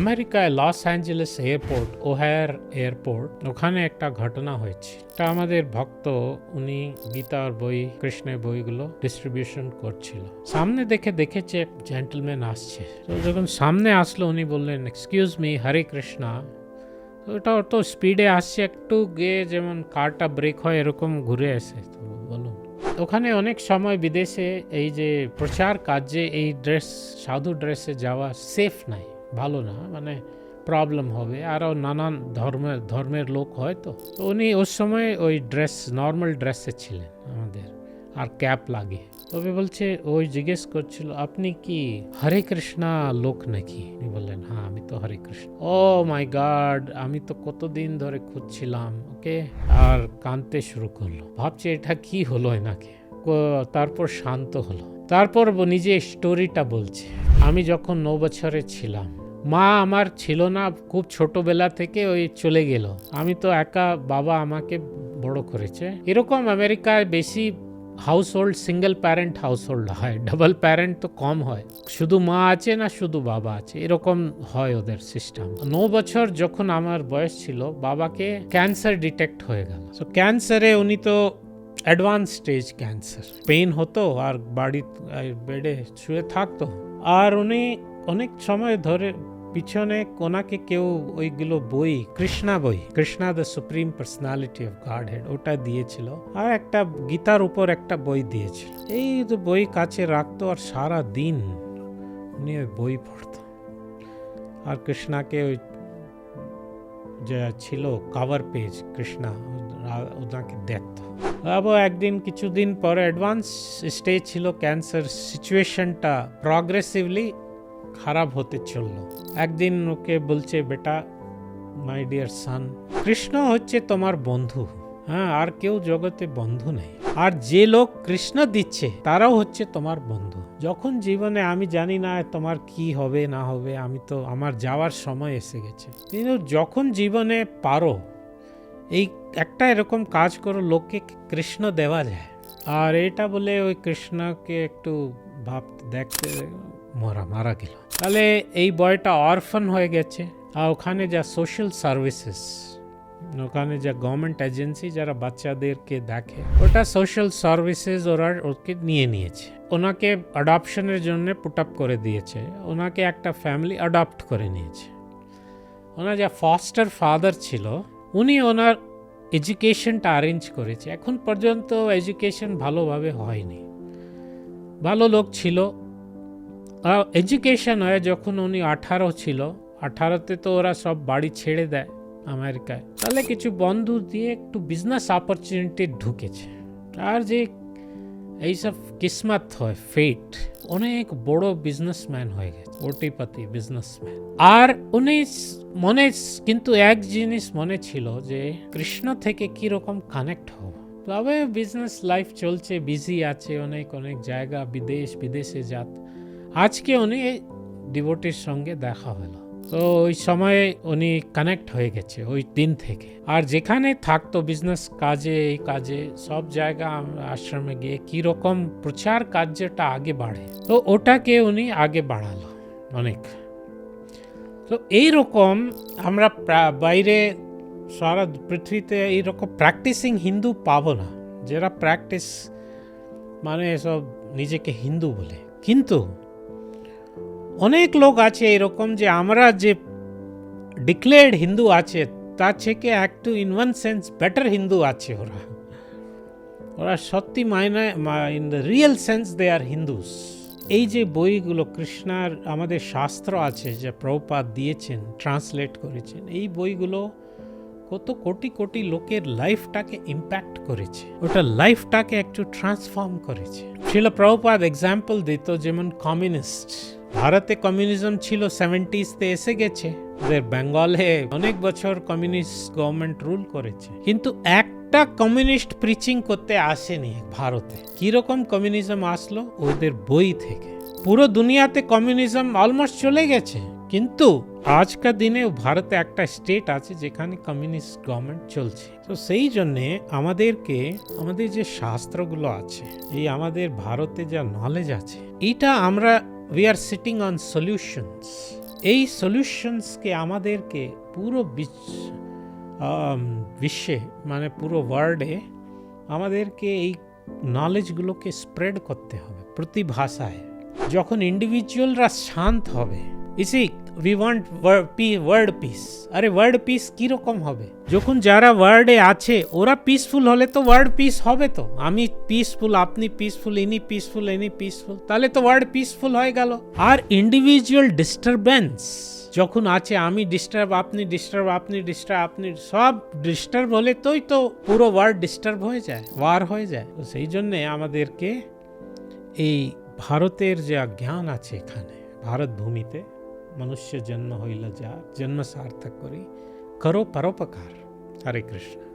আমেরিকায় Los Angeles airport O'Hare airport, ওখানে একটা ঘটনা হয়েছে। তা আমাদের ভক্ত, উনি গীতার বই, কৃষ্ণের বইগুলো ডিস্ট্রিবিউশন করছিল। সামনে দেখে দেখেছে জেন্টলম্যান আসছে। তো যখন সামনে আসলো, উনি বললেন এক্সকিউজ মি হরে কৃষ্ণা তো এটা অত স্পিডে আসছে, একটু গিয়ে যেমন কারটা ব্রেক হয়, এরকম ঘুরে আসে। তো বলুন। ওখানে অনেক সময় বিদেশে এই যে প্রচার কাজে, এই ড্রেস সাধু ড্রেসে যাওয়া সেফ নাই। ভালো না মানে প্রবলেম হবে। আরও নানান ধর্মের ধর্মের লোক হয় তো। উনি ওই সময় ওই ড্রেস নর্মাল ড্রেসে ছিলেন আমাদের, আর ক্যাপ লাগে। তবে বলছে ওই জিজ্ঞেস করছিল, আপনি কি হরে কৃষ্ণা লোক নাকি? উনি বললেন হ্যাঁ আমি তো হরে কৃষ্ণ। ও মাই গড আমি তো কতদিন ধরে খুঁজছিলাম, ওকে? আর কাঁদতে শুরু করল। ভাবছে, এটা কি হলো এনাকে? তারপর শান্ত হলো। তারপর নিজে স্টোরিটা বলছে। আমি যখন ন বছরে ছিলাম মা আমার ছিল না, খুব ছোটবেলা থেকে ওই চলে গেল। আমি তো একা বাবা আমাকে বড় করেছে। এরকম আমেরিকায় বেশি household single parent household হয়। ডাবল প্যারেন্ট তো কম হয়। শুধু মা আছে না, শুধু বাবা আছে। এরকম হয় ওদের সিস্টেম ন বছর যখন আমার বয়স ছিল, বাবাকে ক্যান্সার ডিটেক্ট হয়ে গেল। তো ক্যান্সারে উনি তো অ্যাডভান্স স্টেজ ক্যান্সার পেইন হতো আর বাড়ি বেডে শুয়ে থাকতো। আর উনি অনেক সময় ধরে পিছনে ওনাকে কেউ ওইগুলো বই, কৃষ্ণা বই, Krishna the supreme personality of Godhead ওটা দিয়েছিল আর একটা গীতার উপর একটা বই দিয়েছিল। এই বই কাছে রাখতো আর সারা দিন উনি ওই বই পড়তো। আর কৃষ্ণাকে ওই যে ছিল কভার পেজ কৃষ্ণা ওনাকে দেখতো। আবার একদিন কিছুদিন পরে অ্যাডভান্স স্টেজ ছিল ক্যান্সার সিচুয়েশনটা প্রগ্রেসিভলি খারাপ হতে চলল। একদিন ওকে বলছে, বেটা মাই ডিয়ার সান কৃষ্ণ হচ্ছে তোমার বন্ধু। হ্যাঁ আর কেউ জগতে বন্ধু নেই। আর যে লোক কৃষ্ণ দিচ্ছে, তারাও হচ্ছে তোমার বন্ধু। যখন জীবনে আমি জানি না তোমার কি হবে, না হবে, আমি তো, আমার যাওয়ার সময় এসে গেছে। কিন্তু যখন জীবনে পারো, এই একটা এরকম কাজ করো, লোককে কৃষ্ণ দেওয়া যায়। আর এটা বলে ওই কৃষ্ণকে একটু ভাবতে, দেখতে মরা, মারা গেল। তাহলে এই বয়টা অরফান হয়ে গেছে। আর ওখানে যা সোশ্যাল সার্ভিসেস ওখানে যা গভর্নমেন্ট এজেন্সি যারা বাচ্চাদেরকে দেখে, ওটা সোশ্যাল সার্ভিসেস ওরা ওকে নিয়ে নিয়েছে। ওনাকে অ্যাডপশনের জন্য পুট আপ করে দিয়েছে। ওনাকে একটা ফ্যামিলি অ্যাডপ্ট করে নিয়েছে। ওনার যা ফস্টার ফাদার ছিল, উনি ওনার এডুকেশনটা অ্যারেঞ্জ করেছে। এখন পর্যন্ত এডুকেশন ভালোভাবে হয়নি। ভালো লোক ছিল এডুকেশন হয়, যখন উনি আঠারো ছিল, আঠারোতে তো ওরা সব বাড়ি ছেড়ে দেয় আমেরিকায়। তাহলে কিছু বন্ধু দিয়ে একটু বিজনেস অপরচুনিটি ঢুকেছে। আর যে এইসব কিসমত হয় ফেট অনেক বড় বিজনেসম্যান হয়ে গেছে, কোটিপতি বিজনেসম্যান আর উনি মনে, কিন্তু এক জিনিস মনে ছিল যে, কৃষ্ণ থেকে কি রকম কানেক্ট হব। তবে বিজনেস লাইফ চলছে বিজি আছে, অনেক অনেক জায়গা, বিদেশ, বিদেশে যাত। আজকে উনি ডিভোটির সঙ্গে দেখা হলো। তো ওই সময়ে উনি কানেক্ট হয়ে গেছে, ওই দিন থেকে। আর যেখানে থাকতো বিজনেস কাজে, এই কাজে, সব জায়গা আশ্রমে গিয়ে কি রকম প্রচার কার্যটা আগে বাড়ে, তো ওটাকে উনি আগে বাড়ালো অনেক। তো এই রকম আমরা বাইরে সারা পৃথিবীতে এইরকম প্র্যাকটিসিং হিন্দু পাবো না। যারা প্র্যাকটিস মানে সব নিজেকে হিন্দু বলে। কিন্তু অনেক লোক আছে এরকম যে আমরা যে ডিক্লেয়ার্ড হিন্দু আছে, তার থেকে একটু in one sense better Hindu আছে ওরা। ওরা সত্যি মায়না in the real sense they are Hindus এই যে বইগুলো, কৃষ্ণার আমাদের শাস্ত্র আছে যে প্রভুপাত দিয়েছেন ট্রান্সলেট করেছেন, এই বইগুলো কত কোটি কোটি লোকের লাইফটাকে ইম্প্যাক্ট করেছে। ওটা লাইফটাকে একটু ট্রান্সফর্ম করেছে। ছিল প্রভুপাদ এক্সাম্পল দিত যেমন কমিউনিস্ট ভারতে কমিউনিজম ছিল সেভেন্টিজতে এসে গেছে। ওদের বেঙ্গলে অনেক বছর কমিউনিস্ট গভর্নমেন্ট রুল করেছে। কিন্তু একটা কমিউনিস্ট প্রিচিং করতে আসেনি ভারতে। কীরকম কমিউনিজম আসলো ওদের বই থেকে। পুরো দুনিয়াতে কমিউনিজম অলমোস্ট চলে গেছে। কিন্তু আজকার দিনে ভারতে একটা স্টেট আছে যেখানে কমিউনিস্ট গভর্নমেন্ট চলছে। তো সেই জন্যে আমাদেরকে, আমাদের যে শাস্ত্রগুলো আছে, এই আমাদের ভারতে যা নলেজ আছে এটা আমরা we are sitting on solutions এই সলিউশনসকে আমাদেরকে পুরো বিশ্ব- মানে পুরো ওয়ার্ল্ডে আমাদেরকে এই নলেজগুলোকে স্প্রেড করতে হবে প্রতি ভাষায়। যখন ইন্ডিভিজুয়ালরা শান্ত হবে ইসি উই ওয়ান্ট ওয়ার্ড পিস আরে ওয়ার্ড পিস কীরকম হবে? যখন যারা ওয়ার্ডে আছে, ওরা পিসফুল হলে তো ওয়ার্ড পিস হবে তো। আমি পিসফুল আপনি পিসফুল ইনি পিসফুল ইনি পিসফুল তাহলে তো ওয়ার্ড পিসফুল হয়ে গেল। আর ইন্ডিভিজুয়াল ডিস্টারবেন্স যখন আছে, আমি ডিস্টার্ব আপনি ডিস্টার্ব আপনি ডিস্টার্ব আপনি সব ডিস্টার্ব হলে তোই তো পুরো ওয়ার্ড ডিস্টার্ব হয়ে যায় ওয়ার হয়ে যায়। তো সেই জন্যে আমাদেরকে এই ভারতের যে জ্ঞান আছে এখানে, ভারত ভূমিতে মনুষ্য জন্ম হইল যা জন্ম সার্থক করি করো পরোপকার হরে কৃষ্ণ